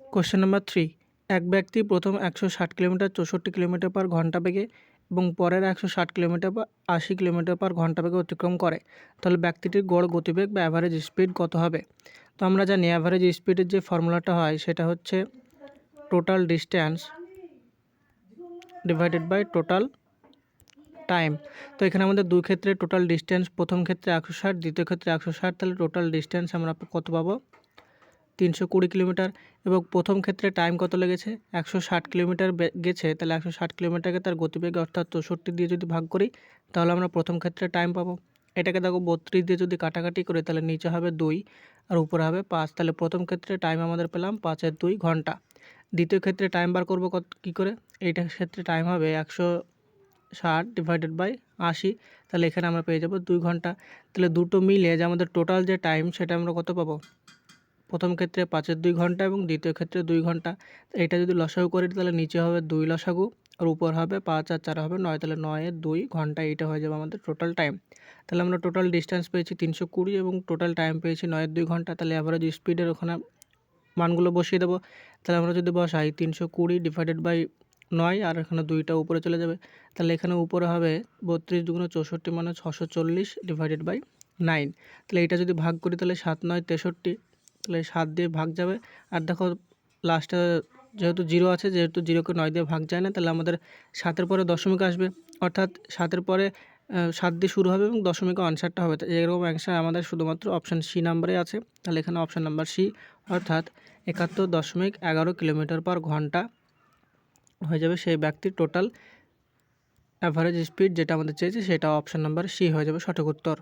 Question number three এক ব্যক্তি প্রথম একশো ষাট কিলোমিটার, চৌষট্টি কিলোমিটার পার ঘণ্টা বেগে এবং পরের একশো ষাট কিলোমিটার বা আশি কিলোমিটার পার ঘণ্টা বেগে অতিক্রম করে। তাহলে ব্যক্তিটির গড় গতিবেগ বা অ্যাভারেজ স্পিড কত হবে? তো আমরা জানি অ্যাভারেজ স্পিডের যে ফর্মুলাটা হয়, সেটা হচ্ছে total distance divided by total time তো এখানে আমাদের দুই ক্ষেত্রে টোটাল ডিস্ট্যান্স প্রথম ক্ষেত্রে একশো ষাট, দ্বিতীয় ক্ষেত্রে একশো ষাট, তাহলে টোটাল ডিস্ট্যান্স আমরা কত পাবো? তিনশো কুড়ি কিলোমিটার এবং প্রথম ক্ষেত্রে টাইম কত লেগেছে? একশো ষাট কিলোমিটার গেছে, তাহলে একশো ষাট কিলোমিটারকে তার গতিবেগে অর্থাৎ চৌষট্টি দিয়ে যদি ভাগ করি, তাহলে আমরা প্রথম ক্ষেত্রে টাইম পাবো। এটাকে দেখো বত্রিশ দিয়ে যদি কাটাকাটি করি, তাহলে নিচে হবে দুই আর উপরে হবে পাঁচ। তাহলে প্রথম ক্ষেত্রে টাইম আমাদের পেলাম পাঁচের দুই ঘণ্টা। দ্বিতীয় ক্ষেত্রে টাইম বার করব কত, কী করে? এইটার ক্ষেত্রে টাইম হবে একশো ষাট ডিভাইডেড বাই আশি। তাহলে এখানে আমরা পেয়ে যাব দুই ঘণ্টা। তাহলে দুটো মিলে যে আমাদের টোটাল যে টাইম সেটা আমরা কত পাবো? প্রথম ক্ষেত্রে পাঁচের দুই ঘণ্টা এবং দ্বিতীয় ক্ষেত্রে দুই ঘণ্টা। এটা যদি লসাগু করি, তাহলে নিচে হবে দুই লসাগু আর উপর হবে পাঁচ আর চার হবে নয়, তাহলে নয়ের দুই ঘণ্টা এইটা হয়ে যাবে আমাদের টোটাল টাইম তাহলে আমরা টোটাল ডিস্টেন্স পেয়েছি তিনশো কুড়ি এবং টোটাল টাইম পেয়েছি নয়ের দুই ঘণ্টা। তাহলে অ্যাভারেজ স্পিডের ওখানে মানগুলো বসিয়ে দেবো। তাহলে আমরা যদি বসাই তিনশো কুড়ি ডিভাইডেড বাই নয় আর এখানে দুইটা উপরে চলে যাবে। তাহলে এখানে উপরে হবে বত্রিশ দুগুণ চৌষট্টি মানে ছশো চল্লিশ ডিভাইডেড বাই নাইন তাহলে এটা যদি ভাগ করি, তাহলে সাত, নয়, তেষট্টি। তাহলে সাত দিয়ে ভাগ যাবে। আর দেখো লাস্টে যেহেতু জিরো আছে, যেহেতু জিরোকে নয় দিয়ে ভাগ যায় না, তাহলে আমাদের সাতের পরে দশমিক আসবে। অর্থাৎ সাতের পরে সাত দিয়ে শুরু হবে এবং দশমিকে আনসারটা হবে। এরকম অ্যান্সার আমাদের শুধুমাত্র অপশান সি নাম্বারে আছে। তাহলে এখানে অপশান নাম্বার সি অর্থাৎ একাত্তর দশমিক এগারো কিলোমিটার পার ঘণ্টা হয়ে যাবে সেই ব্যক্তির টোটাল অ্যাভারেজ স্পিড যেটা আমাদের চেয়েছে, সেটা অপশান নাম্বার সি হয়ে যাবে সঠিক উত্তর।